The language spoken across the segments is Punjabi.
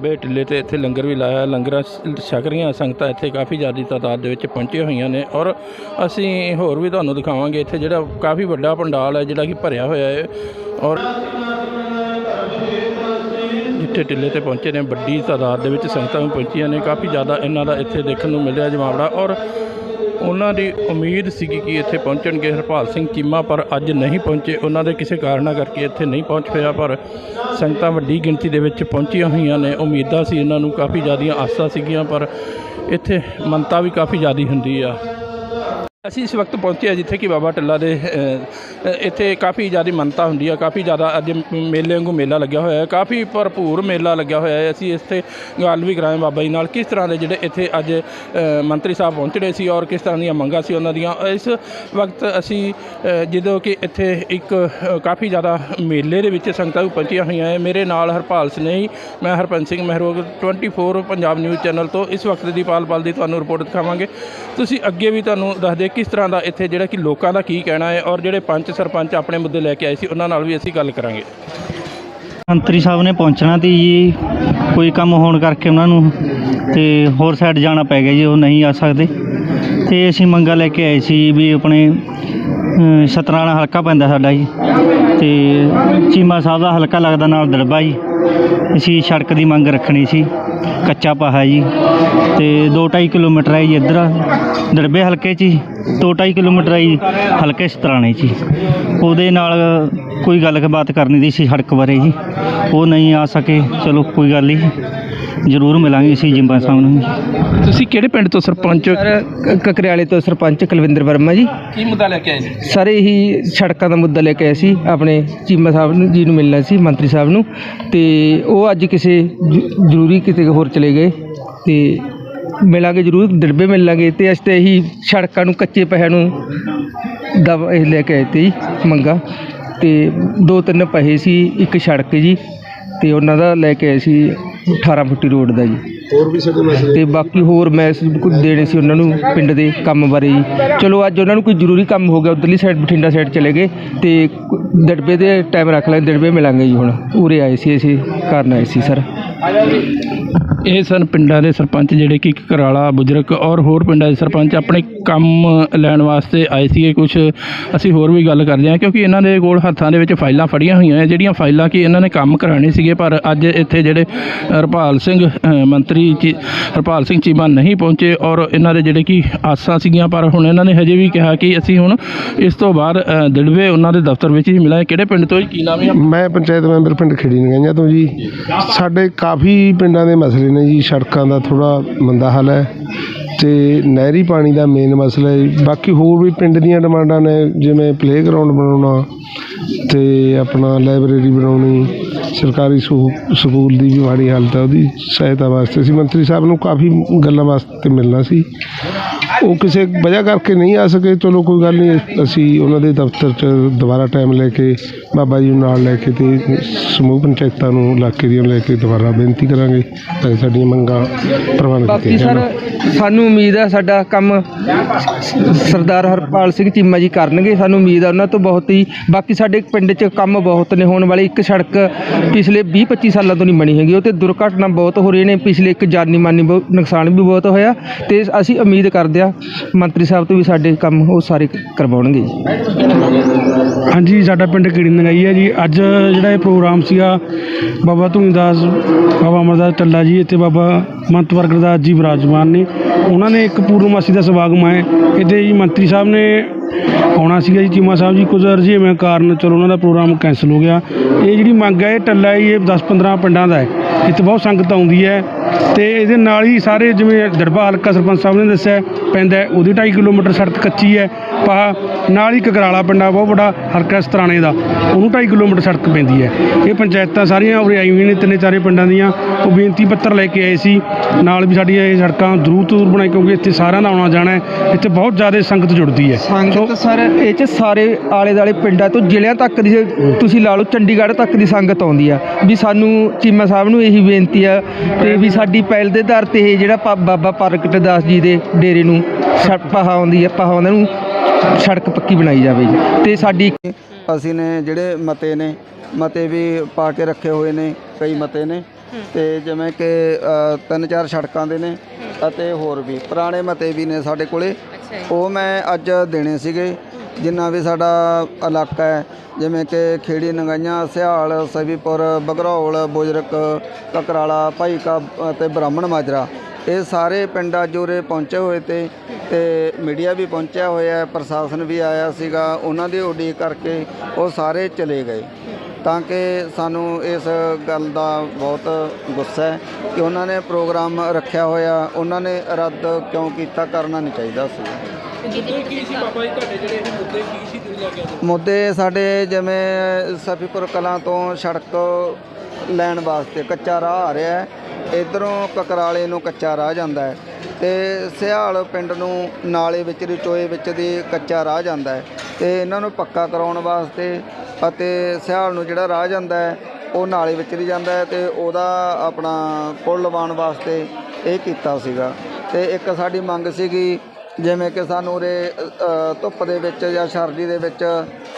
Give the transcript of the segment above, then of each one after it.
ਬੇ ਟਿੱਲੇ ਤੇ ਇੱਥੇ ਲੰਗਰ ਵੀ ਲਾਇਆ। ਲੰਗਰਾਂ ਛਕ ਰਹੀਆਂ ਸੰਗਤਾਂ ਇੱਥੇ ਕਾਫੀ ਜ਼ਿਆਦਾ ਤਾਦਾਦ ਦੇ ਵਿੱਚ ਪਹੁੰਚੀਆਂ ਹੋਈਆਂ ਨੇ ਔਰ ਅਸੀਂ ਹੋਰ ਵੀ ਤੁਹਾਨੂੰ ਦਿਖਾਵਾਂਗੇ। ਇੱਥੇ ਜਿਹੜਾ ਕਾਫੀ ਵੱਡਾ ਪੰਡਾਲ ਹੈ, ਜਿਹੜਾ ਕਿ ਭਰਿਆ ਹੋਇਆ ਹੈ ਔਰ ਜਿੱਥੇ ਟਿੱਲੇ ਤੇ ਪਹੁੰਚੇ ਨੇ, ਵੱਡੀ ਤਾਦਾਦ ਦੇ ਵਿੱਚ ਸੰਗਤਾਂ ਵੀ ਪਹੁੰਚੀਆਂ ਨੇ। ਕਾਫੀ ਜ਼ਿਆਦਾ ਇਹਨਾਂ ਦਾ ਇੱਥੇ ਦੇਖਣ ਨੂੰ ਮਿਲਿਆ ਜਮਾਵੜਾ ਔਰ ਉਹਨਾਂ ਦੀ ਉਮੀਦ ਸੀਗੀ ਕਿ ਇੱਥੇ ਪਹੁੰਚਣਗੇ। ਹਰਪਾਲ ਸਿੰਘ ਚੀਮਾ ਪਰ ਅੱਜ ਨਹੀਂ ਪਹੁੰਚੇ। ਉਹਨਾਂ ਦੇ ਕਿਸੇ ਕਾਰਨਾਂ ਕਰਕੇ ਇੱਥੇ ਨਹੀਂ ਪਹੁੰਚ ਪਿਆ, ਪਰ ਸੰਗਤਾਂ ਵੱਡੀ ਗਿਣਤੀ ਦੇ ਵਿੱਚ ਪਹੁੰਚੀਆਂ ਹੋਈਆਂ ਨੇ। ਉਮੀਦਾਂ ਸੀ ਇਹਨਾਂ ਨੂੰ ਕਾਫੀ ਜ਼ਿਆਦੀਆਂ ਆਸਾਂ ਸੀਗੀਆਂ, ਪਰ ਇੱਥੇ ਮੰਨਤਾ ਵੀ ਕਾਫੀ ਜ਼ਿਆਦੀ ਹੁੰਦੀ ਆ। ਅਸੀਂ ਇਸ ਵਕਤ ਪਹੁੰਚੇ ਹਾਂ ਜਿੱਥੇ ਕਿ ਬਾਬਾ ਟੱਲਾ ਦੇ ਇੱਥੇ ਕਾਫੀ ਜ਼ਿਆਦਾ ਮੰਨਤਾ ਹੁੰਦੀ ਹੈ ਕਾਫੀ ਜ਼ਿਆਦਾ ਅੱਜ ਮੇਲੇ ਵਾਂਗੂ ਮੇਲਾ ਲੱਗਿਆ ਹੋਇਆ ਹੈ, ਕਾਫੀ ਭਰਪੂਰ ਮੇਲਾ ਲੱਗਿਆ ਹੋਇਆ ਹੈ। ਅਸੀਂ ਇੱਥੇ ਗੱਲ ਵੀ ਕਰਾਏ ਬਾਬਾ ਜੀ ਨਾਲ, ਕਿਸ ਤਰ੍ਹਾਂ ਦੇ ਜਿਹੜੇ ਇੱਥੇ ਅੱਜ ਮੰਤਰੀ ਸਾਹਿਬ ਪਹੁੰਚੜੇ ਸੀ ਔਰ ਕਿਸ ਤਰ੍ਹਾਂ ਦੀਆਂ ਮੰਗਾਂ ਸੀ ਉਹਨਾਂ ਦੀਆਂ। ਇਸ ਵਕਤ ਅਸੀਂ ਜਦੋਂ ਕਿ ਇੱਥੇ ਇੱਕ ਕਾਫੀ ਜ਼ਿਆਦਾ ਮੇਲੇ ਦੇ ਵਿੱਚ ਸੰਗਤਾਂ ਵੀ ਪਹੁੰਚੀਆਂ ਹੋਈਆਂ ਹੈ। ਮੇਰੇ ਨਾਲ ਹਰਪਾਲ ਸਨੇਹੀ, ਮੈਂ ਹਰਪੰਚ ਸਿੰਘ ਮਹਿਰੋਗ 24 ਪੰਜਾਬ ਨਿਊਜ਼ ਚੈਨਲ ਤੋਂ ਇਸ ਵਕਤ ਦੀ ਪਾਲ ਪਾਲ ਦੀ ਤੁਹਾਨੂੰ ਰਿਪੋਰਟ ਦਿਖਾਵਾਂਗੇ। ਤੁਸੀਂ ਅੱਗੇ ਵੀ ਤੁਹਾਨੂੰ ਦੱਸਦੇ ਕਿਸ ਤਰ੍ਹਾਂ ਦਾ ਇੱਥੇ ਜਿਹੜਾ ਕਿ ਲੋਕਾਂ ਦਾ ਕੀ ਕਹਿਣਾ ਹੈ ਔਰ ਜਿਹੜੇ ਪੰਚ ਸਰਪੰਚ ਆਪਣੇ ਮੁੱਦੇ ਲੈ ਕੇ ਆਏ ਸੀ ਉਹਨਾਂ ਨਾਲ ਵੀ ਅਸੀਂ ਗੱਲ ਕਰਾਂਗੇ। ਮੰਤਰੀ ਸਾਹਿਬ ਨੇ ਪਹੁੰਚਣਾ ਤੀ ਜੀ ਕੋਈ ਕੰਮ ਹੋਣ ਕਰਕੇ ਉਹਨਾਂ ਨੂੰ ਤੇ ਹੋਰ ਸਾਈਡ ਜਾਣਾ ਪੈ ਗਿਆ ਜੀ ਉਹ ਨਹੀਂ ਆ ਸਕਦੇ। ਤੇ ਅਸੀਂ ਮੰਗਾ ਲੈ ਕੇ ਆਏ ਸੀ ਵੀ ਆਪਣੇ ਅ, ਸਤਰਾਣਾ ਹਲਕਾ ਪੈਂਦਾ ਸਾਡਾ ਜੀ। ਤੇ ਚੀਮਾ ਸਾਹਿਬ ਦਾ ਹਲਕਾ ਲੱਗਦਾ ਨਾਲ ਦੜਬਾ ਜੀ। ਅਸੀਂ ਸੜਕ ਦੀ ਮੰਗ ਰੱਖਣੀ ਸੀ ਕੱਚਾ ਪਾਹਾ ਜੀ। ਤੇ 2.5 ਕਿਲੋਮੀਟਰ ਹੈ ਜੀ ਇੱਧਰ ਦੜਬੇ ਹਲਕੇ 'ਚ ਹੀ 2.5 ਕਿਲੋਮੀਟਰ ਹੈ ਜੀ ਹਲਕੇ ਸਤਰਾਣੇ 'ਚ। ਉਹਦੇ ਨਾਲ ਕੋਈ ਗੱਲ ਬਾਤ ਕਰਨੀ ਦੀ ਸੀ ਸੜਕ ਬਾਰੇ ਜੀ। ਉਹ ਨਹੀਂ ਆ ਸਕੇ ਚਲੋ ਕੋਈ ਗੱਲ ਨਹੀਂ ਜ਼ਰੂਰ ਮਿਲਾਂਗੇ ਅਸੀਂ ਜਿੰਬਾ ਸਾਹਿਬ ਨੂੰ ਜੀ। ਤੁਸੀਂ ਕਿਹੜੇ ਪਿੰਡ ਤੋਂ ਸਰਪੰਚ? ਕਕਰਿਆਲੇ ਤੋਂ ਸਰਪੰਚ ਕੁਲਵਿੰਦਰ ਵਰਮਾ ਜੀ। ਕੀ ਮੁੱਦਾ ਲੈ ਕੇ ਆਏ ਸੀ? ਸਾਰੇ ਹੀ ਸੜਕਾਂ ਦਾ ਮੁੱਦਾ ਲੈ ਕੇ ਆਏ ਸੀ ਆਪਣੇ ਚੀਮਾ ਸਾਹਿਬ ਨੂੰ ਜੀ ਨੂੰ ਮਿਲਣਾ ਸੀ ਮੰਤਰੀ ਸਾਹਿਬ ਨੂੰ। ਤੇ ਉਹ ਅੱਜ ਕਿਸੇ ਜ- ਜ਼ਰੂਰੀ ਕਿਤੇ ਹੋਰ ਚਲੇ ਗਏ। ਤੇ ਮਿਲਾਂਗੇ ਜ਼ਰੂਰ ਡਰਬੇ ਮਿਲਾਂਗੇ ਤੇ ਅਸੀਂ ਤੇ ਇਹੀ ਸੜਕਾਂ ਨੂੰ ਕੱਚੇ ਪੈਸਿਆਂ ਨੂੰ ਦਬ ਇਹ ਲੈ ਕੇ ਆਏ ਤੇ ਜੀ ਮੰਗਾ। ਤੇ ਦੋ ਤਿੰਨ ਪੈਸੇ ਸੀ ਇੱਕ ਸੜਕ ਜੀ ਤੇ ਉਹਨਾਂ ਦਾ ਲੈ ਕੇ ਆਏ ਸੀ 18 ਫੁੱਟੀ ਰੋਡ ਦਾ ਜੀ। ਹੋਰ ਵੀ ਸਾਡੇ ਮਸਲੇ ਤੇ ਬਾਕੀ ਹੋਰ ਮੈਸੇਜ ਕੁਝ ਦੇਣੇ ਸੀ ਉਹਨਾਂ ਨੂੰ ਪਿੰਡ ਦੇ ਕੰਮ ਬਾਰੇ ਜੀ। ਚਲੋ ਅੱਜ ਉਹਨਾਂ ਨੂੰ ਕੋਈ ਜ਼ਰੂਰੀ ਕੰਮ ਹੋ ਗਿਆ ਉਧਰਲੀ ਸਾਈਡ ਬਠਿੰਡਾ ਸਾਈਡ ਚਲੇ ਗਏ ਤੇ ਦੜਬੇ ਦੇ ਟਾਈਮ ਰੱਖ ਲੈ ਦੜਬੇ ਮਿਲਾਂਗੇ ਜੀ ਹੁਣ। ਉਰੇ ਆਏ ਸੀ ਅਸੀਂ ਕਰਨ ਆਏ ਸੀ ਸਰ। ਇਹ ਸਨ ਪਿੰਡਾਂ ਦੇ ਸਰਪੰਚ ਜਿਹੜੇ ਕਿ ਕਰਾਲਾ ਬੁਜਰਕ ਔਰ ਹੋਰ ਪਿੰਡਾਂ ਦੇ ਸਰਪੰਚ ਆਪਣੇ ਕੰਮ ਲੈਣ ਵਾਸਤੇ ਆਏ ਸੀਗੇ ਕੁਝ ਅਸੀਂ ਹੋਰ ਵੀ ਗੱਲ ਕਰਦੇ ਹਾਂ, ਕਿਉਂਕਿ ਇਹਨਾਂ ਦੇ ਕੋਲ ਹੱਥਾਂ ਦੇ ਵਿੱਚ ਫਾਈਲਾਂ ਫੜੀਆਂ ਹੋਈਆਂ ਜਿਹੜੀਆਂ ਫਾਈਲਾਂ ਕਿ ਇਹਨਾਂ ਨੇ ਕੰਮ ਕਰਾਣੇ ਸੀਗੇ, ਪਰ ਅੱਜ ਇੱਥੇ ਜਿਹੜੇ ਹਰਪਾਲ ਸਿੰਘ ਮੰਤਰੀ ਚੀ- ਹਰਪਾਲ ਸਿੰਘ ਚੀਮਾ ਨਹੀਂ ਪਹੁੰਚੇ, ਔਰ ਇਹਨਾਂ ਦੇ ਜਿਹੜੇ ਕਿ ਆਸਾਂ ਸੀਗੀਆਂ, ਪਰ ਹੁਣ ਇਹਨਾਂ ਨੇ ਹਜੇ ਵੀ ਕਿਹਾ ਕਿ ਅਸੀਂ ਹੁਣ ਇਸ ਤੋਂ ਬਾਅਦ ਦਿਲਵੇ ਉਹਨਾਂ ਦੇ ਦਫ਼ਤਰ ਵਿੱਚ ਹੀ ਮਿਲਾਂਗੇ ਕਿਹੜੇ ਪਿੰਡ ਤੋਂ ਜੀ? ਕੀ ਨਾਮ ਹੈ ਮੈਂ ਪੰਚਾਇਤ ਮੈਂਬਰ ਪਿੰਡ ਖੇੜੀ ਨਗਈਆਂ ਤੋਂ ਜੀ। ਸਾਡੇ ਕਾਫੀ ਪਿੰਡਾਂ ਦੇ ਮਸਲੇ ਨੇ ਜੀ, ਸੜਕਾਂ ਦਾ ਥੋੜਾ ਮੰਦਾ ਹਾਲ ਹੈ। ਤੇ ਨਹਿਰੀ ਪਾਣੀ ਦਾ ਮੇਨ ਮਸਲਾ ਹੈ। ਬਾਕੀ ਹੋਰ ਵੀ ਪਿੰਡ ਦੀਆਂ ਡਿਮਾਂਡਾਂ ਨੇ, ਜਿਵੇਂ ਪਲੇਗਰਾਉਂਡ ਬਣਾਉਣਾ ਤੇ ਆਪਣਾ ਲਾਇਬ੍ਰੇਰੀ ਬਣਾਉਣੀ, ਸਰਕਾਰੀ ਸਕੂ- ਸਕੂਲ ਦੀ ਵੀ ਮਾੜੀ ਹਾਲਤ ਹੈ ਉਹਦੀ ਸਹਾਇਤਾ ਵਾਸਤੇ। ਅਸੀਂ ਮੰਤਰੀ ਸਾਹਿਬ ਨੂੰ ਕਾਫੀ ਗੱਲਾਂ ਵਾਸਤੇ ਮਿਲਣਾ ਸੀ। ਉਹ ਕਿਸੇ ਵਜ੍ਹਾ ਕਰਕੇ ਨਹੀਂ ਆ ਸਕੇ ਚਲੋ ਕੋਈ ਗੱਲ ਨਹੀਂ ਅਸੀਂ ਉਹਨਾਂ ਦੇ ਦਫ਼ਤਰ 'ਚ ਦੁਬਾਰਾ ਟਾਈਮ ਲੈ ਕੇ ਬਾਬਾ ਜੀ ਨੂੰ ਨਾਲ ਲੈ ਕੇ ਤੇ ਸਮੂਹ ਪੰਚਾਇਤਾਂ ਨੂੰ ਇਲਾਕੇ ਦੀਆਂ ਲੈ ਕੇ ਦੁਬਾਰਾ ਬੇਨਤੀ ਕਰਾਂਗੇ ਤਾਂ ਸਾਡੀਆਂ ਮੰਗਾਂ ਪ੍ਰਵਾਨ ਬਾਕੀ ਕੀਤੀਆਂ ਸਰ ਜਾਣ। ਸਾਨੂੰ ਉਮੀਦ ਹੈ ਸਾਡਾ ਕੰਮ ਸਰਦਾਰ ਹਰਪਾਲ ਸਿੰਘ ਚੀਮਾ ਜੀ ਕਰਨਗੇ ਸਾਨੂੰ ਉਮੀਦ ਹੈ ਉਹਨਾਂ ਤੋਂ ਬਹੁਤ ਹੀ। ਬਾਕੀ ਸਾਡੇ ਪਿੰਡ 'ਚ ਕੰਮ ਬਹੁਤ ਨੇ ਹੋਣ ਵਾਲੇ ਇੱਕ ਸੜਕ ਪਿਛਲੇ 20 25 ਸਾਲਾਂ ਤੋਂ ਨਹੀਂ ਬਣੀ ਹੈਗੀ ਉਹ ਤੇ ਦੁਰਘਟਨਾ ਬਹੁਤ ਹੋ ਰਹੀਆਂ ਨੇ ਪਿਛਲੇ ਇੱਕ ਜਾਨੀ ਮਾਨੀ ਬਹੁਤ ਨੁਕਸਾਨ ਵੀ ਬਹੁਤ ਹੋਇਆ ਤੇ ਅਸੀਂ ਉਮੀਦ ਕਰਦੇ ਹਾਂ ਮੰਤਰੀ ਸਾਹਿਬ ਤੋਂ ਵੀ ਸਾਡੇ ਕੰਮ ਉਹ ਸਾਰੇ ਕਰਵਾਉਣਗੇ ਜੀ। ਹਾਂਜੀ, ਸਾਡਾ ਪਿੰਡ ਕੀੜੀ ਨਗਾਈ ਹੈ ਜੀ? ਅੱਜ ਜਿਹੜਾ ਇਹ ਪ੍ਰੋਗਰਾਮ ਸੀਗਾ, ਬਾਬਾ ਧੂਨੀਦਾਸ, ਬਾਬਾ ਅਮਰਦਾਸ ਟੱਲਾ ਜੀ ਅਤੇ ਬਾਬਾ ਮੰਤ ਵਰਗਰਦਾਸ ਜੀ ਵਿਰਾਜਮਾਨ ਨੇ। ਉਹਨਾਂ ਨੇ ਇੱਕ ਪੂਰਨਮਾਸੀ ਦਾ ਸਮਾਗਮ ਹੈ। ਇਹਦੇ ਜੀ ਮੰਤਰੀ ਸਾਹਿਬ ਨੇ ਆਉਣਾ ਸੀਗਾ ਜੀ, ਚੀਮਾ ਸਾਹਿਬ ਜੀ, ਕੁਝ ਰੁਝੇਵਿਆਂ ਕਾਰਨ ਚਲੋ ਉਹਨਾਂ ਦਾ ਪ੍ਰੋਗਰਾਮ ਕੈਂਸਲ ਹੋ ਗਿਆ। ਇਹ ਜਿਹੜੀ ਮੰਗ ਹੈ, ਇਹ ਟੱਲਾ ਜੀ, ਇਹ 10-15 ਪਿੰਡਾਂ ਦਾ ਹੈ। ਇੱਥੇ ਬਹੁਤ ਸੰਗਤ ਆਉਂਦੀ ਹੈ। ਤੇ ਇਹਦੇ ਨਾਲ ਹੀ ਸਾਰੇ ਜਿਵੇਂ ਦੜਬਾ ਹਲਕਾ ਸਰਪੰਚ ਸਾਹਿਬ ਨੇ ਦੱਸਿਆ ਪੈਂਦਾ ਉਹਦੀ 2.5 ਕਿਲੋਮੀਟਰ ਸੜਕ ਕੱਚੀ ਹੈ ਪਾ ਨਾਲ ਹੀ ਕਕਰਾਲਾ ਪਿੰਡਾ ਬਹੁਤ ਵੱਡਾ ਹਲਕਾ ਸਤਰਾਣੇ ਦਾ ਉਹਨੂੰ 2.5 ਕਿਲੋਮੀਟਰ ਸੜਕ ਪੈਂਦੀ ਹੈ। ਇਹ ਪੰਚਾਇਤਾਂ ਸਾਰੀਆਂ ਉਰੇ ਆਈ ਹੋਈਆਂ ਨੇ ਤਿੰਨੇ ਚਾਰੇ ਪਿੰਡਾਂ ਦੀਆਂ ਉਹ ਬੇਨਤੀ ਪੱਤਰ ਲੈ ਕੇ ਆਏ ਸੀ ਨਾਲ ਵੀ ਸਾਡੀਆਂ ਇਹ ਸੜਕਾਂ ਜ਼ਰੂਰ ਜ਼ਰੂਰ ਬਣਾਈ ਕਿਉਂਕਿ ਇੱਥੇ ਸਾਰਿਆਂ ਦਾ ਆਉਣਾ ਜਾਣਾ ਹੈ ਇੱਥੇ ਬਹੁਤ ਜ਼ਿਆਦਾ ਸੰਗਤ ਜੁੜਦੀ ਹੈ। ਸੰਗਤ ਸਰ ਇਹ ਚ ਸਾਰੇ ਆਲੇ ਦਾਲੇ ਪਿੰਡਾਂ ਤੋਂ ਜ਼ਿਲ੍ਹਿਆਂ ਤੱਕ ਦੀ ਤੁਸੀਂ ਲਾ ਲਓ ਚੰਡੀਗੜ੍ਹ ਤੱਕ ਦੀ ਸੰਗਤ ਆਉਂਦੀ ਆ। ਵੀ ਸਾਨੂੰ ਚੀਮਾ ਸਾਹਿਬ ਨੂੰ ਇਹੀ ਬੇਨਤੀ ਆ ਤੇ ਵੀ ਸਾਡੀ ਪਹਿਲ ਦੇ ਆਧਾਰ ਤੇ ਇਹ ਜਿਹੜਾ ਪਾ- ਬਾਬਾ ਪ੍ਰਗਟ ਦਾਸ ਜੀ ਦੇ ਡੇਰੇ ਨੂੰ ਪਹਾ ਆਉਂਦੀ ਆ ਪਹਾ ਉਹਨਾਂ ਨੂੰ ਸੜਕ ਪੱਕੀ ਬਣਾਈ ਜਾਵੇ ਜੀ। ਤੇ ਸਾਡੀ ਅਸੀਂ ਨੇ ਜਿਹੜੇ ਮਤੇ ਨੇ ਮਤੇ ਵੀ ਪਾ ਕੇ ਰੱਖੇ ਹੋਏ ਨੇ ਕਈ ਮਤੇ ਨੇ। ਤੇ ਜਿਵੇਂ ਕਿ ਅ, ਤਿੰਨ ਚਾਰ ਸੜਕਾਂ ਦੇ ਨੇ ਅਤੇ ਹੋਰ ਵੀ ਪੁਰਾਣੇ ਮਤੇ ਵੀ ਨੇ ਸਾਡੇ ਕੋਲੇ। ਉਹ ਮੈਂ ਅੱਜ ਦੇਣੇ ਸੀਗੇ। ਜਿੰਨਾ ਵੀ ਸਾਡਾ ਇਲਾਕਾ ਹੈ, ਜਿਵੇਂ ਕਿ ਖੇੜੀ ਨੰਗਾਈਆਂ ਸਿਹਾਲ ਸਵੀਪੁਰ, ਬਗਰੌਲ ਬੁਜਰਕ ਕਕਰਾਲਾ, ਭਾਈਕਾ ਅਤੇ ਬ੍ਰਾਹਮਣ ਮਾਜਰਾ, ਇਹ ਸਾਰੇ ਪਿੰਡਾਂ ਅੱਜ ਪਹੁੰਚੇ ਹੋਏ ਤੇ ਤੇ ਮੀਡੀਆ ਵੀ ਪਹੁੰਚਿਆ ਹੋਇਆ ਪ੍ਰਸ਼ਾਸਨ ਵੀ ਆਇਆ ਸੀਗਾ, ਉਹਨਾਂ ਦੀ ਉਡੀਕ ਕਰਕੇ ਉਹ ਸਾਰੇ ਚਲੇ ਗਏ। ਤਾਂ ਕਿ ਸਾਨੂੰ ਇਸ ਗੱਲ ਦਾ ਬਹੁਤ ਗੁੱਸਾ ਹੈ ਕਿ ਉਹਨਾਂ ਨੇ ਪ੍ਰੋਗਰਾਮ ਰੱਖਿਆ ਹੋਇਆ, ਉਹਨਾਂ ਨੇ ਰੱਦ ਕਿਉਂ ਕੀਤਾ ਕਰਨਾ ਨਹੀਂ ਚਾਹੀਦਾ ਸੀ। ਕੀ ਸੀ ਬਾਬਾ ਜੀ ਤੁਹਾਡੇ ਜਿਹੜੇ ਇਹ ਮੁੱਦੇ ਕੀ ਸੀ ਤੁਸੀਂ ਲੈ ਕੇ ਆਏ ਮੁੱਦੇ ਸਾਡੇ ਜਿਵੇਂ ਸਫੀਪੁਰ ਕਲਾਂ ਤੋਂ ਸੜਕ ਲੈਣ ਵਾਸਤੇ ਕੱਚਾ ਰਾਹ ਆ ਰਿਹਾ ਹੈ। ਇਧਰੋਂ ਕਕਰਾਲੇ ਨੂੰ ਕੱਚਾ ਰਾਹ ਜਾਂਦਾ ਹੈ ਤੇ ਸਿਹਾਲ ਪਿੰਡ ਨੂੰ ਨਾਲੇ ਵਿੱਚ ਰਚੋਏ ਵਿੱਚ ਦੀ ਕੱਚਾ ਰਾਹ ਜਾਂਦਾ ਹੈ ਤੇ ਇਹਨਾਂ ਨੂੰ ਪੱਕਾ ਕਰਾਉਣ ਵਾਸਤੇ ਅਤੇ ਸਿਹਾਲ ਨੂੰ ਜਿਹੜਾ ਰਾਹ ਜਾਂਦਾ ਹੈ ਉਹ ਨਾਲੇ ਵਿੱਚ ਦੀ ਜਾਂਦਾ ਹੈ ਤੇ ਉਹਦਾ ਆਪਣਾ ਪੁਲ ਲਵਾਉਣ ਵਾਸਤੇ ਇਹ ਕੀਤਾ ਸੀਗਾ। ਤੇ ਇੱਕ ਸਾਡੀ ਮੰਗ ਸੀਗੀ ਜਿਵੇਂ ਕਿ ਸਾਨੂੰ ਉਰੇ ਧੁੱਪ ਦੇ ਵਿੱਚ ਜਾਂ ਸਰਦੀ ਦੇ ਵਿੱਚ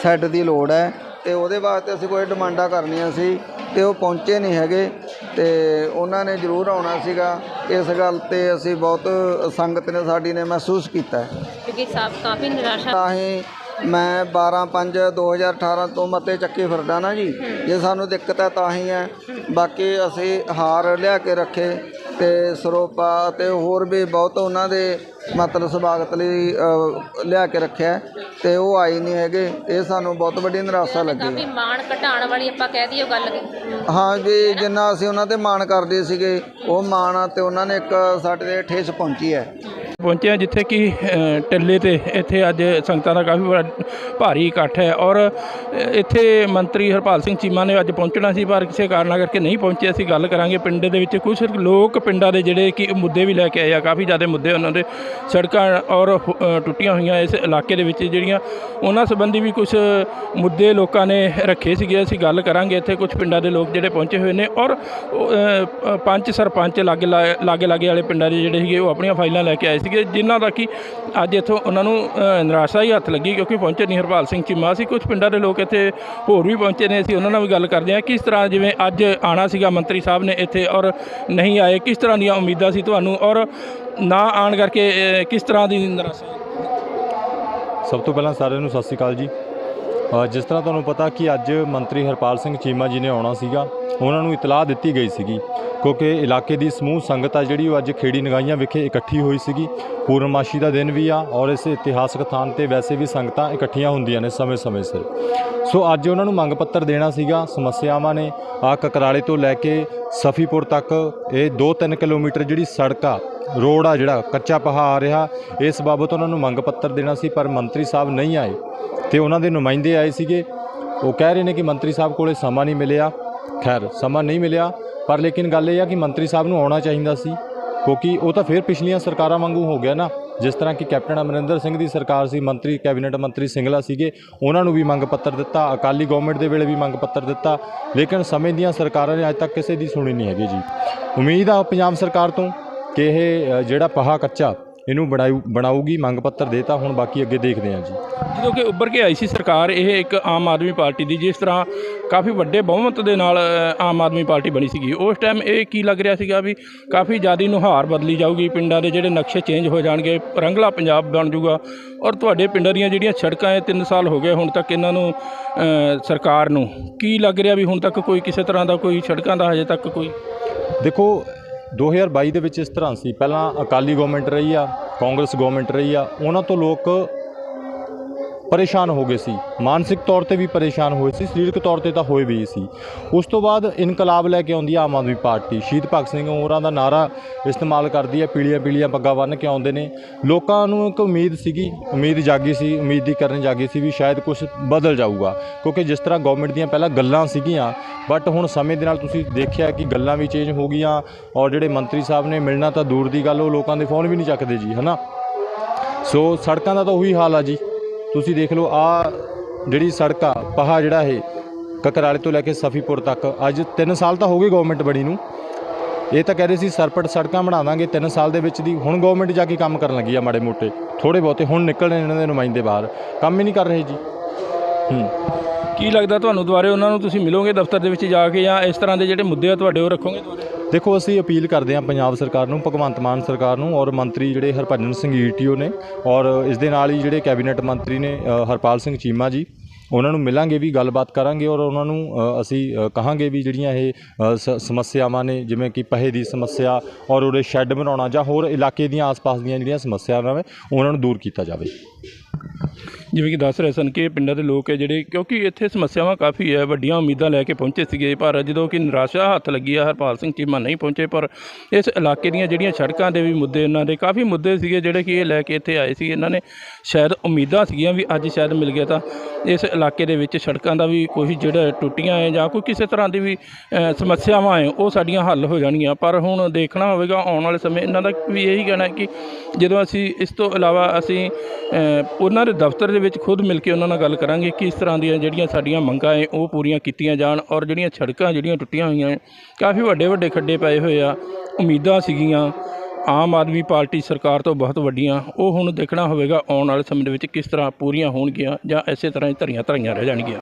ਸੈੱਡ ਦੀ ਲੋੜ ਹੈ ਤੇ ਉਹਦੇ ਵਾਸਤੇ ਅਸੀਂ ਕੋਈ ਡਿਮਾਂਡਾਂ ਕਰਨੀਆਂ ਸੀ ਤੇ ਉਹ ਪਹੁੰਚੇ ਨਹੀਂ ਹੈਗੇ ਤੇ ਉਹਨਾਂ ਨੇ ਜ਼ਰੂਰ ਆਉਣਾ ਸੀਗਾ। ਇਸ ਗੱਲ ਤੇ ਅਸੀਂ ਬਹੁਤ ਸੰਗਤ ਨੇ ਸਾਡੀ ਨੇ ਮਹਿਸੂਸ ਕੀਤਾ। ਕਿਉਂਕਿ ਸਾਬ ਕਾਫੀ ਨਿਰਾਸ਼ਾ ਤਾਂ ਹੀ ਮੈਂ 12 5 2018 ਤੋਂ ਮਤੇ ਚੱਕੀ ਫਿਰਦਾ ਨਾ ਜੀ। ਜੇ ਸਾਨੂੰ ਦਿੱਕਤ ਹੈ ਤਾਂ ਹੀ ਹੈ। ਬਾਕੀ ਅਸੀਂ ਹਾਰ ਲਿਆ ਕੇ ਰੱਖੇ। ਤੇ ਸਰੋਪਾ ਤੇ ਹੋਰ ਵੀ ਬਹੁਤ ਉਹਨਾਂ ਦੇ ਮਤਲਬ ਸਵਾਗਤ ਲਈ ਲਿਆ ਕੇ ਰੱਖਿਆ ਤੇ ਉਹ ਆਈ ਨਹੀਂ ਹੈਗੇ। ਇਹ ਸਾਨੂੰ ਬਹੁਤ ਵੱਡੀ ਨਿਰਾਸ਼ਾ ਲੱਗੀ ਮਾਣ ਘਟਾਉਣ ਵਾਲੀ ਆਪਾਂ ਕਹਿ ਦਈਏ ਗੱਲ ਹਾਂ ਜੀ ਜਿੰਨਾ ਅਸੀਂ ਉਹਨਾਂ ਤੇ ਮਾਣ ਕਰਦੇ ਸੀਗੇ ਉਹ ਮਾਣ ਤੇ ਉਹਨਾਂ ਨੇ ਇੱਕ ਸਾਡੇ ਤੇ ਠੇਸ ਪਹੁੰਚੀ ਹੈ। ਪਹੁੰਚੇ ਹਾਂ ਜਿੱਥੇ ਕਿ ਅ, ਟਿੱਲੇ ਤੇ ਇੱਥੇ ਅੱਜ ਸੰਗਤਾਂ ਦਾ ਕਾਫੀ ਬੜਾ ਭਾਰੀ ਇਕੱਠ ਹੈ ਔਰ ਇੱਥੇ ਮੰਤਰੀ ਹਰਪਾਲ ਸਿੰਘ ਚੀਮਾ ਨੇ ਅੱਜ ਪਹੁੰਚਣਾ ਸੀ ਪਰ ਕਿਸੇ ਕਾਰਨਾਂ ਕਰਕੇ ਨਹੀਂ ਪਹੁੰਚੇ ਅਸੀਂ ਗੱਲ ਕਰਾਂਗੇ ਪਿੰਡ ਦੇ ਵਿੱਚ ਕੁਝ ਲੋਕ ਪਿੰਡਾਂ ਦੇ ਜਿਹੜੇ ਕਿ ਮੁੱਦੇ ਵੀ ਲੈ ਕੇ ਆਏ ਆ ਕਾਫੀ ਜ਼ਿਆਦਾ ਮੁੱਦੇ ਉਹਨਾਂ ਦੇ ਸੜਕਾਂ ਔਰ ਟੁੱਟੀਆਂ ਹੋਈਆਂ ਇਸ ਇਲਾਕੇ ਦੇ ਵਿੱਚ ਜਿਹੜੀਆਂ ਉਹਨਾਂ ਸੰਬੰਧੀ ਵੀ ਕੁਝ ਮੁੱਦੇ ਲੋਕਾਂ ਨੇ ਰੱਖੇ ਸੀਗੇ। ਅਸੀਂ ਗੱਲ ਕਰਾਂਗੇ ਇੱਥੇ ਕੁਝ ਪਿੰਡਾਂ ਦੇ ਲੋਕ ਜਿਹੜੇ ਪਹੁੰਚੇ ਹੋਏ ਨੇ ਔਰ ਉਹ, ਪੰਚ ਸਰਪੰਚ ਲਾਗੇ ਲਾ- ਲਾਗੇ ਲਾਗੇ ਵਾਲੇ ਪਿੰਡਾਂ ਦੇ ਜਿਹੜੇ ਸੀਗੇ ਉਹ ਆਪਣੀਆਂ ਫਾਈਲਾਂ ਲੈ ਕੇ ਆਏ ਸੀ। ਸੀਗੇ, ਜਿਨ੍ਹਾਂ ਦਾ ਕਿ ਅੱਜ ਇੱਥੋਂ ਉਹਨਾਂ ਨੂੰ ਨਿਰਾਸ਼ਾ ਹੀ ਹੱਥ ਲੱਗੀ ਕਿਉਂਕਿ ਪਹੁੰਚੇ ਨਹੀਂ ਹਰਪਾਲ ਸਿੰਘ ਚੀਮਾ। ਸੀ ਕੁਝ ਪਿੰਡਾਂ ਦੇ ਲੋਕ ਇੱਥੇ ਹੋਰ ਵੀ ਪਹੁੰਚੇ ਨੇ, ਅਸੀਂ ਉਹਨਾਂ ਨਾਲ ਵੀ ਗੱਲ ਕਰਦੇ ਹਾਂ। ਕਿਸ ਤਰ੍ਹਾਂ ਜਿਵੇਂ ਅੱਜ ਆਣਾ ਸੀਗਾ ਮੰਤਰੀ ਸਾਹਿਬ ਨੇ ਇੱਥੇ ਔਰ ਨਹੀਂ ਆਏ, ਕਿਸ ਤਰ੍ਹਾਂ ਦੀਆਂ ਉਮੀਦਾਂ ਸੀ ਤੁਹਾਨੂੰ? ਔਰ ਨਾ ਆਣ ਕਰਕੇ ਕਿਸ ਤਰ੍ਹਾਂ ਦੀ ਨਿਰਾਸ਼ਾ? ਸਭ ਤੋਂ ਪਹਿਲਾਂ ਸਾਰਿਆਂ ਨੂੰ ਸਤਿ ਸ਼੍ਰੀ ਅਕਾਲ ਜੀ। ਜਿਸ ਤਰ੍ਹਾਂ ਤੁਹਾਨੂੰ ਪਤਾ ਕਿ ਅੱਜ ਮੰਤਰੀ ਹਰਪਾਲ ਸਿੰਘ ਚੀਮਾ ਜੀ ਨੇ ਆਉਣਾ ਸੀਗਾ, ਉਹਨਾਂ ਨੂੰ ਇਤਲਾਹ ਦਿੱਤੀ ਗਈ ਸੀਗੀ, ਕਿਉਂਕਿ ਇਲਾਕੇ ਦੀ ਸਮੂਹ ਸੰਗਤ ਆ ਜਿਹੜੀ ਉਹ ਅੱਜ ਖੇੜੀ ਨਗਾਈਆਂ ਵਿਖੇ ਇਕੱਠੀ ਹੋਈ ਸੀਗੀ, ਪੂਰਨਮਾਸ਼ੀ ਦਾ ਦਿਨ ਵੀ ਆ ਔਰ ਇਸ ਇਤਿਹਾਸਕ ਥਾਂ ਤੇ ਵੈਸੇ ਵੀ ਸੰਗਤਾਂ ਇਕੱਠੀਆਂ ਹੁੰਦੀਆਂ ਨੇ ਸਮੇਂ-ਸਮੇਂ ਸਿਰ। ਸੋ ਅੱਜ ਉਹਨਾਂ ਨੂੰ ਮੰਗ ਪੱਤਰ ਦੇਣਾ ਸੀਗਾ, ਸਮੱਸਿਆਵਾਂ ਨੇ ਆ ਕਕਰਾਲੇ ਤੋਂ ਲੈ ਕੇ ਸਫੀਪੁਰ ਤੱਕ, ਇਹ 2-3 ਕਿਲੋਮੀਟਰ ਜਿਹੜੀ ਸੜਕ ਆ, ਰੋਡ ਆ ਜਿਹੜਾ, ਕੱਚਾ ਪਹਾ ਆ ਰਿਹਾ, ਇਸ ਬਾਬਤ ਉਹਨਾਂ ਨੂੰ ਮੰਗ ਪੱਤਰ ਦੇਣਾ ਸੀ, ਪਰ ਮੰਤਰੀ ਸਾਹਿਬ ਨਹੀਂ ਆਏ। ਤੇ ਉਹਨਾਂ ਦੇ ਨੁਮਾਇੰਦੇ ਆਏ ਸੀਗੇ। ਉਹ ਕਹਿ ਰਹੇ ਨੇ ਕਿ ਮੰਤਰੀ ਸਾਹਿਬ ਕੋਲੇ ਸਮਾਂ ਨਹੀਂ ਮਿਲਿਆ। ਖੈਰ, ਸਮਾਂ ਨਹੀਂ ਮਿਲਿਆ, ਪਰ ਲੇਕਿਨ ਗੱਲ ਇਹ ਆ ਕਿ ਮੰਤਰੀ ਸਾਹਿਬ ਨੂੰ ਆਉਣਾ ਚਾਹੀਦਾ ਸੀ, ਕਿਉਂਕਿ ਉਹ ਤਾਂ ਫਿਰ ਪਿਛਲੀਆਂ ਸਰਕਾਰਾਂ ਵਾਂਗੂ ਹੋ ਗਿਆ ਨਾ। ਜਿਸ ਤਰ੍ਹਾਂ ਕਿ ਕੈਪਟਨ ਅਮਰਿੰਦਰ ਸਿੰਘ ਦੀ ਸਰਕਾਰ ਸੀ, ਮੰਤਰੀ, ਕੈਬਨਿਟ ਮੰਤਰੀ ਸਿੰਗਲਾ ਸੀਗੇ, ਉਹਨਾਂ ਨੂੰ ਵੀ ਮੰਗ ਪੱਤਰ ਦਿੱਤਾ, ਅਕਾਲੀ ਗਵਰਨਮੈਂਟ ਦੇ ਵੇਲੇ ਵੀ ਮੰਗ ਪੱਤਰ ਦਿੱਤਾ। ਲੇਕਿਨ ਸਮੇਂ ਦੀਆਂ ਸਰਕਾਰਾਂ ਨੇ ਅੱਜ ਤੱਕ ਕਿਸੇ ਦੀ ਸੁਣੀ ਨਹੀਂ ਹੈਗੀ ਜੀ। ਉਮੀਦ ਆ ਪੰਜਾਬ ਸਰਕਾਰ ਤੋਂ ਕਿ ਇਹ ਜਿਹੜਾ ਪਹਾ ਕੱਚਾ ਇਹਨੂੰ ਬਣਾਊ ਬਣਾਊਗੀ ਮੰਗ ਪੱਤਰ ਦੇਤਾ ਹੁਣ ਬਾਕੀ ਅੱਗੇ ਦੇਖਦੇ ਹਾਂ ਜੀ। ਜਦੋਂ ਕਿ ਉੱਭਰ ਕੇ ਆਈ ਸੀ ਸਰਕਾਰ ਇਹ ਇੱਕ ਆਮ ਆਦਮੀ ਪਾਰਟੀ ਦੀ ਜਿਸ ਤਰ੍ਹਾਂ ਕਾਫੀ ਵੱਡੇ ਬਹੁਮਤ ਦੇ ਨਾਲ ਆਮ ਆਦਮੀ ਪਾਰਟੀ ਬਣੀ ਸੀਗੀ। ਉਸ ਟਾਈਮ ਇਹ ਕੀ ਲੱਗ ਰਿਹਾ ਸੀਗਾ ਵੀ ਕਾਫੀ ਜ਼ਿਆਦੀ ਨੁਹਾਰ ਬਦਲੀ ਜਾਊਗੀ ਪਿੰਡਾਂ ਦੇ ਜਿਹੜੇ ਨਕਸ਼ੇ ਚੇਂਜ ਹੋ ਜਾਣਗੇ ਰੰਗਲਾ ਪੰਜਾਬ ਬਣ ਜਾਊਗਾ ਔਰ ਤੁਹਾਡੇ ਪਿੰਡਾਂ ਦੀਆਂ ਜਿਹੜੀਆਂ ਸੜਕਾਂ ਇਹ 3 ਸਾਲ ਹੋ ਗਏ ਹੁਣ ਤੱਕ ਇਹਨਾਂ ਨੂੰ ਸਰਕਾਰ ਨੂੰ ਕੀ ਲੱਗ ਰਿਹਾ ਵੀ ਹੁਣ ਤੱਕ ਕੋਈ ਕਿਸੇ ਤਰ੍ਹਾਂ ਦਾ ਕੋਈ ਸੜਕਾਂ ਦਾ ਹਜੇ ਤੱਕ ਕੋਈ? ਦੇਖੋ 2022 ਦੇ ਵਿੱਚ ਇਸ ਤਰ੍ਹਾਂ ਸੀ। ਪਹਿਲਾਂ ਅਕਾਲੀ ਗਵਰਨਮੈਂਟ ਰਹੀ ਆ, ਕਾਂਗਰਸ ਗਵਰਨਮੈਂਟ ਰਹੀ ਆ। ਉਹਨਾਂ ਤੋਂ ਲੋਕ ਪਰੇਸ਼ਾਨ ਹੋ ਗਏ ਸੀ। ਮਾਨਸਿਕ ਤੌਰ ਤੇ ਵੀ ਪਰੇਸ਼ਾਨ ਹੋਏ ਸੀ, ਸਰੀਰਕ ਤੌਰ ਤੇ ਤਾਂ ਹੋਏ ਵੀ ਸੀ। ਉਸ ਤੋਂ ਬਾਅਦ ਇਨਕਲਾਬ ਲੈ ਕੇ ਆਉਂਦੀ ਆ ਆਮ ਆਦਮੀ ਪਾਰਟੀ। ਸ਼ਹੀਦ ਭਗਤ ਸਿੰਘ ਹੋਰਾਂ ਦਾ ਨਾਰਾ ਇਸਤੇਮਾਲ ਕਰਦੀ ਹੈ ਪੀਲੀਆਂ ਪੀਲੀਆਂ ਪੱਗਾਂ ਬੰਨ੍ਹ ਕੇ ਆਉਂਦੇ ਨੇ। ਲੋਕਾਂ ਨੂੰ ਇੱਕ ਉਮੀਦ ਸੀਗੀ, ਉਮੀਦ ਜਾਗੀ ਸੀ, ਉਮੀਦ ਦੀ ਕਰਨ ਜਾਗੀ ਸੀ ਵੀ ਸ਼ਾਇਦ ਕੁਝ ਬਦਲ ਜਾਊਗਾ। ਕਿਉਂਕਿ ਜਿਸ ਤਰ੍ਹਾਂ ਗਵਰਨਮੈਂਟ ਦੀਆਂ ਪਹਿਲਾਂ ਗੱਲਾਂ ਸੀਗੀਆਂ ਬਟ ਹੁਣ ਸਮੇਂ ਦੇ ਨਾਲ ਤੁਸੀਂ ਦੇਖਿਆ ਕਿ ਗੱਲਾਂ ਵੀ ਚੇਂਜ ਹੋ ਗਈਆਂ ਔਰ ਜਿਹੜੇ ਮੰਤਰੀ ਸਾਹਿਬ ਨੇ ਮਿਲਣਾ ਤਾਂ ਦੂਰ ਦੀ ਗੱਲ, ਉਹ ਲੋਕਾਂ ਦੇ ਫੋਨ ਵੀ ਨਹੀਂ ਚੱਕਦੇ ਜੀ, ਹਨਾ? ਸੋ ਸੜਕਾਂ ਦਾ ਤਾਂ ਉਹੀ ਹਾਲ ਆ ਜੀ। ਤੁਸੀਂ ਦੇਖ ਲਓ, ਆ ਜਿਹੜੀ ਸੜਕ ਆ, ਪਹਾ ਜਿਹੜਾ ਇਹ, ਕਕਰਾਲੇ ਤੋਂ ਲੈ ਕੇ ਸਫੀਪੁਰ ਤੱਕ, ਅੱਜ 3 ਸਾਲ ਤਾਂ ਹੋ ਗਏ ਗਵਰਨਮੈਂਟ ਬਣੀ ਨੂੰ। ਇਹ ਤਾਂ ਕਹਿ ਰਹੇ ਸੀ, ਸਰਪਟ ਸੜਕਾਂ ਬਣਾ ਦਾਂਗੇ 3 ਸਾਲ ਦੇ ਵਿੱਚ ਦੀ, ਹੁਣ ਗਵਰਨਮੈਂਟ ਜਾ ਕੇ ਕੰਮ ਕਰਨ ਲੱਗੀ ਆ ਮਾੜੇ ਮੋਟੇ ਥੋੜੇ ਬਹੁਤੇ, ਹੁਣ ਨਿਕਲ ਰਹੇ ਇਹਨਾਂ ਦੇ ਨੁਮਾਇੰਦੇ ਬਾਹਰ। ਕੰਮ ਹੀ ਨਹੀਂ ਕਰ ਰਹੇ ਜੀ। ਹੂੰ। ਕੀ ਲੱਗਦਾ ਤੁਹਾਨੂੰ ਦੁਬਾਰੇ ਉਹਨਾਂ ਨੂੰ ਤੁਸੀਂ ਮਿਲੋਗੇ ਦਫ਼ਤਰ ਦੇ ਵਿੱਚ ਜਾ ਕੇ ਜਾਂ ਇਸ ਤਰ੍ਹਾਂ ਦੇ ਜਿਹੜੇ ਮੁੱਦੇ ਆ ਤੁਹਾਡੇ ਉਹ ਰੱਖੋਗੇ ਦੇਖੋ, ਅਸੀਂ ਅਪੀਲ ਕਰਦੇ ਹਾਂ ਪੰਜਾਬ ਸਰਕਾਰ ਨੂੰ, ਭਗਵੰਤ ਮਾਨ ਸਰਕਾਰ ਨੂੰ ਔਰ ਮੰਤਰੀ ਜਿਹੜੇ ਹਰਭਜਨ ਸਿੰਘ ਈਟੀਓ ਨੇ ਔਰ ਇਸ ਦੇ ਨਾਲ ਹੀ ਜਿਹੜੇ ਕੈਬਨਿਟ ਮੰਤਰੀ ਨੇ ਹਰਪਾਲ ਸਿੰਘ ਚੀਮਾ ਜੀ, ਉਹਨਾਂ ਨੂੰ ਮਿਲਾਂਗੇ ਵੀ, ਗੱਲਬਾਤ ਕਰਾਂਗੇ ਔਰ ਉਹਨਾਂ ਨੂੰ ਅਸੀਂ ਕਹਾਂਗੇ ਵੀ ਜਿਹੜੀਆਂ ਇਹ ਸਮੱਸਿਆਵਾਂ ਨੇ, ਜਿਵੇਂ ਕਿ ਪਹੇ ਦੀ ਸਮੱਸਿਆ ਔਰ ਉਹਦੇ ਸ਼ੈੱਡ ਬਣਾਉਣਾ ਜਾਂ ਹੋਰ ਇਲਾਕੇ ਦੀਆਂ ਆਸ-ਪਾਸ ਦੀਆਂ ਜਿਹੜੀਆਂ ਸਮੱਸਿਆਵਾਂ ਨੇ, ਉਹਨਾਂ ਨੂੰ ਦੂਰ ਕੀਤਾ ਜਾਵੇ। ਜਿਵੇਂ ਕਿ ਦੱਸ ਰਹੇ ਸਨ ਕਿ ਪਿੰਡਾਂ ਦੇ ਲੋਕ ਹੈ ਜਿਹੜੇ, ਕਿਉਂਕਿ ਇੱਥੇ ਸਮੱਸਿਆਵਾਂ ਕਾਫੀ ਹੈ, ਵੱਡੀਆਂ ਉਮੀਦਾਂ ਲੈ ਕੇ ਪਹੁੰਚੇ ਸੀਗੇ, ਪਰ ਜਦੋਂ ਕਿ ਨਿਰਾਸ਼ਾ ਹੱਥ ਲੱਗੀ ਆ, ਹਰਪਾਲ ਸਿੰਘ ਚੀਮਾ ਨਹੀਂ ਪਹੁੰਚੇ, ਪਰ ਇਸ ਇਲਾਕੇ ਦੀਆਂ ਜਿਹੜੀਆਂ ਸੜਕਾਂ ਦੇ ਵੀ ਮੁੱਦੇ ਇਹਨਾਂ ਦੇ ਕਾਫੀ ਮੁੱਦੇ ਸੀਗੇ ਜਿਹੜੇ ਕਿ ਇਹ ਲੈ ਕੇ ਇੱਥੇ ਆਏ ਸੀ। ਇਹਨਾਂ ਨੇ ਸ਼ਾਇਦ ਉਮੀਦਾਂ ਸੀਗੀਆਂ ਵੀ ਅੱਜ ਸ਼ਾਇਦ ਮਿਲ ਗਿਆ ਤਾਂ ਇਸ ਇਲਾਕੇ ਦੇ ਵਿੱਚ ਸੜਕਾਂ ਦਾ ਵੀ ਕੋਈ ਜਿਹੜਾ ਟੁੱਟੀਆਂ ਹੈ ਜਾਂ ਕੋਈ ਕਿਸੇ ਤਰ੍ਹਾਂ ਦੀ ਵੀ ਸਮੱਸਿਆਵਾਂ ਹੈ, ਉਹ ਸਾਡੀਆਂ ਹੱਲ ਹੋ ਜਾਣਗੀਆਂ। ਪਰ ਹੁਣ ਦੇਖਣਾ ਹੋਵੇਗਾ, ਆਉਣ ਵਾਲੇ ਸਮੇਂ, ਇਹਨਾਂ ਦਾ ਵੀ ਇਹੀ ਕਹਿਣਾ ਹੈ ਕਿ ਜਦੋਂ ਅਸੀਂ ਇਸ ਤੋਂ ਇਲਾਵਾ ਅਸੀਂ ਉਹਨਾਂ ਦੇ ਦਫ਼ਤਰ ਦੇ ਵਿੱਚ ਖੁਦ ਮਿਲ ਕੇ ਉਹਨਾਂ ਨਾਲ ਗੱਲ ਕਰਾਂਗੇ ਕਿ ਇਸ ਤਰ੍ਹਾਂ ਦੀਆਂ ਜਿਹੜੀਆਂ ਸਾਡੀਆਂ ਮੰਗਾਂ ਏ ਉਹ ਪੂਰੀਆਂ ਕੀਤੀਆਂ ਜਾਣ ਔਰ ਜਿਹੜੀਆਂ ਸੜਕਾਂ ਜਿਹੜੀਆਂ ਟੁੱਟੀਆਂ ਹੋਈਆਂ ਏ ਕਾਫੀ ਵੱਡੇ ਵੱਡੇ ਖੱਡੇ ਪਏ ਹੋਏ ਆ, ਉਮੀਦਾਂ ਸੀਗੀਆਂ, ਆਮ ਆਦਮੀ ਪਾਰਟੀ ਸਰਕਾਰ ਤੋਂ ਬਹੁਤ ਵੱਡੀਆਂ, ਉਹ ਹੁਣ ਦੇਖਣਾ ਹੋਵੇਗਾ ਆਉਣ ਵਾਲੇ ਸਮੇਂ ਦੇ ਵਿੱਚ ਕਿਸ ਤਰ੍ਹਾਂ ਪੂਰੀਆਂ ਹੋਣਗੀਆਂ ਜਾਂ ਇਸੇ ਤਰ੍ਹਾਂ ਹੀ ਧਰੀਆਂ ਧਰੀਆਂ ਰਹਿ ਜਾਣਗੀਆਂ।